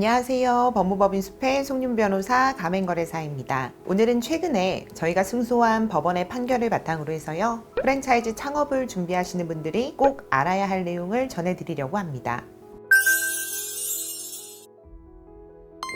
안녕하세요. 법무법인 숲의 송윤 변호사 가맹거래사입니다. 오늘은 최근에 저희가 승소한 법원의 판결을 바탕으로 해서요. 프랜차이즈 창업을 준비하시는 분들이 꼭 알아야 할 내용을 전해드리려고 합니다.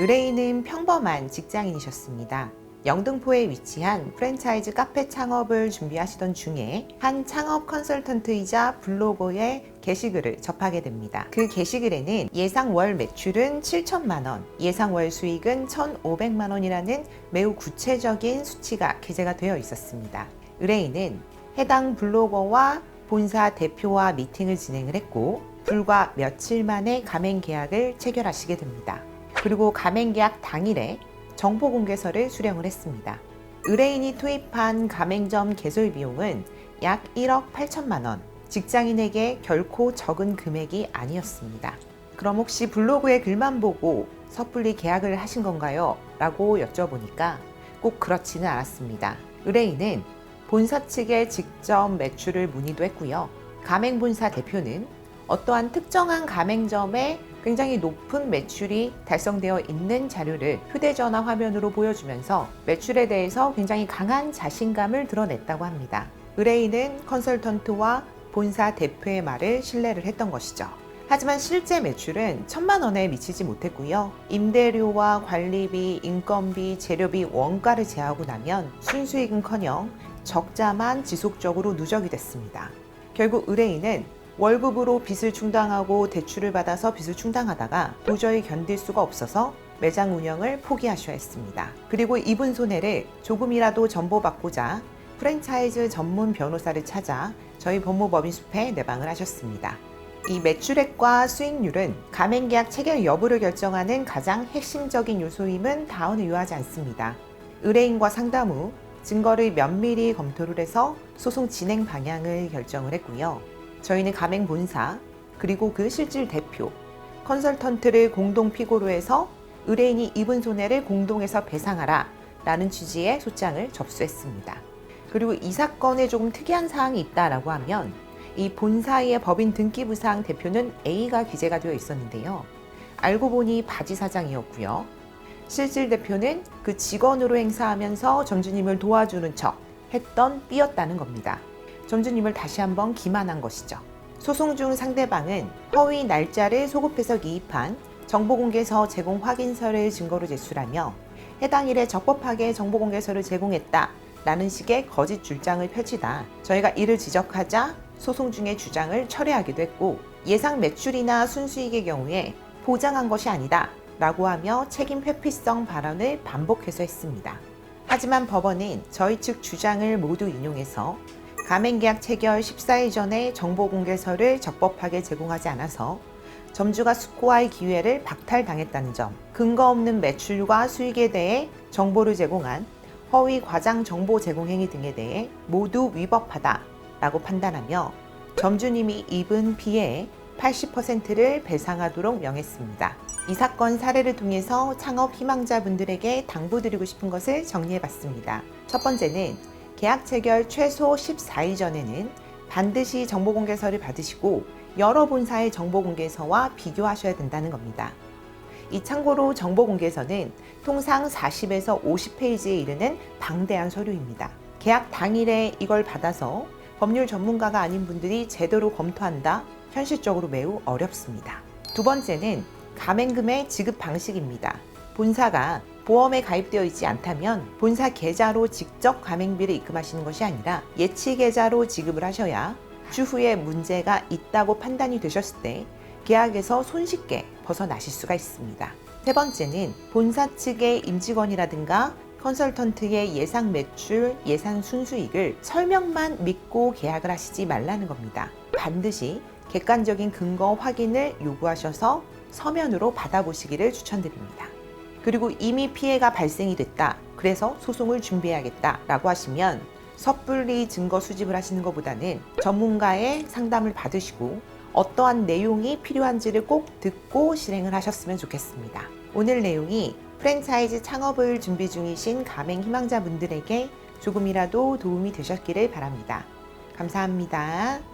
의뢰인은 평범한 직장인이셨습니다. 영등포에 위치한 프랜차이즈 카페 창업을 준비하시던 중에 한 창업 컨설턴트이자 블로거의 게시글을 접하게 됩니다. 그 게시글에는 예상 월 매출은 7천만 원, 예상 월 수익은 1,500만 원이라는 매우 구체적인 수치가 게재가 되어 있었습니다. 의뢰인은 해당 블로거와 본사 대표와 미팅을 진행을 했고 불과 며칠 만에 가맹 계약을 체결하시게 됩니다. 그리고 가맹 계약 당일에 정보 공개서를 수령을 했습니다. 의뢰인이 투입한 가맹점 개설 비용은 약 1억 8천만 원. 직장인에게 결코 적은 금액이 아니었습니다. 그럼 혹시 블로그의 글만 보고 섣불리 계약을 하신 건가요? 라고 여쭤보니까 꼭 그렇지는 않았습니다. 의뢰인은 본사 측에 직접 매출을 문의도 했고요. 가맹본사 대표는 어떠한 특정한 가맹점에 굉장히 높은 매출이 달성되어 있는 자료를 휴대전화 화면으로 보여주면서 매출에 대해서 굉장히 강한 자신감을 드러냈다고 합니다. 의뢰인은 컨설턴트와 본사 대표의 말을 신뢰를 했던 것이죠. 하지만 실제 매출은 천만 원에 미치지 못했고요. 임대료와 관리비, 인건비, 재료비, 원가를 제하고 나면 순수익은커녕 적자만 지속적으로 누적이 됐습니다. 결국 의뢰인은 월급으로 빚을 충당하고 대출을 받아서 빚을 충당하다가 도저히 견딜 수가 없어서 매장 운영을 포기하셔야 했습니다. 그리고 입은 손해를 조금이라도 전보받고자 프랜차이즈 전문 변호사를 찾아 저희 법무법인 숲에 내방을 하셨습니다. 이 매출액과 수익률은 가맹계약 체결 여부를 결정하는 가장 핵심적인 요소임은 다운을 유하지 않습니다. 의뢰인과 상담 후 증거를 면밀히 검토를 해서 소송 진행 방향을 결정을 했고요. 저희는 가맹 본사 그리고 그 실질 대표 컨설턴트를 공동 피고로 해서 의뢰인이 입은 손해를 공동해서 배상하라 라는 취지의 소장을 접수했습니다. 그리고 이 사건에 조금 특이한 사항이 있다라고 하면 이 본사의 법인 등기부상 대표는 A가 기재가 되어 있었는데요. 알고 보니 바지 사장이었고요. 실질 대표는 그 직원으로 행사하면서 점주님을 도와주는 척 했던 B였다는 겁니다. 점주님을 다시 한번 기만한 것이죠. 소송 중 상대방은 허위 날짜를 소급해서 기입한 정보공개서 제공 확인서를 증거로 제출하며 해당 일에 적법하게 정보공개서를 제공했다. 라는 식의 거짓 주장을 펼치다 저희가 이를 지적하자 소송 중의 주장을 철회하기도 했고 예상 매출이나 순수익의 경우에 보장한 것이 아니다 라고 하며 책임 회피성 발언을 반복해서 했습니다. 하지만 법원은 저희 측 주장을 모두 인용해서 가맹계약 체결 14일 전에 정보 공개서를 적법하게 제공하지 않아서 점주가 숙고할 기회를 박탈당했다는 점, 근거 없는 매출과 수익에 대해 정보를 제공한 허위 과장 정보 제공 행위 등에 대해 모두 위법하다라고 판단하며 점주님이 입은 피해의 80%를 배상하도록 명했습니다. 이 사건 사례를 통해서 창업 희망자분들에게 당부드리고 싶은 것을 정리해 봤습니다. 첫 번째는 계약 체결 최소 14일 전에는 반드시 정보공개서를 받으시고 여러 본사의 정보공개서와 비교하셔야 된다는 겁니다. 이 참고로 정보공개서는 통상 40에서 50페이지에 이르는 방대한 서류입니다. 계약 당일에 이걸 받아서 법률 전문가가 아닌 분들이 제대로 검토한다? 현실적으로 매우 어렵습니다. 두 번째는 가맹금의 지급 방식입니다. 본사가 보험에 가입되어 있지 않다면 본사 계좌로 직접 가맹비를 입금하시는 것이 아니라 예치 계좌로 지급을 하셔야 추후에 문제가 있다고 판단이 되셨을 때 계약에서 손쉽게 벗어나실 수가 있습니다. 세 번째는 본사 측의 임직원이라든가 컨설턴트의 예상 매출, 예상 순수익을 설명만 믿고 계약을 하시지 말라는 겁니다. 반드시 객관적인 근거 확인을 요구하셔서 서면으로 받아보시기를 추천드립니다. 그리고 이미 피해가 발생이 됐다. 그래서 소송을 준비해야겠다. 라고 하시면 섣불리 증거 수집을 하시는 것보다는 전문가의 상담을 받으시고 어떠한 내용이 필요한지를 꼭 듣고 실행을 하셨으면 좋겠습니다. 오늘 내용이 프랜차이즈 창업을 준비 중이신 가맹 희망자분들에게 조금이라도 도움이 되셨기를 바랍니다. 감사합니다.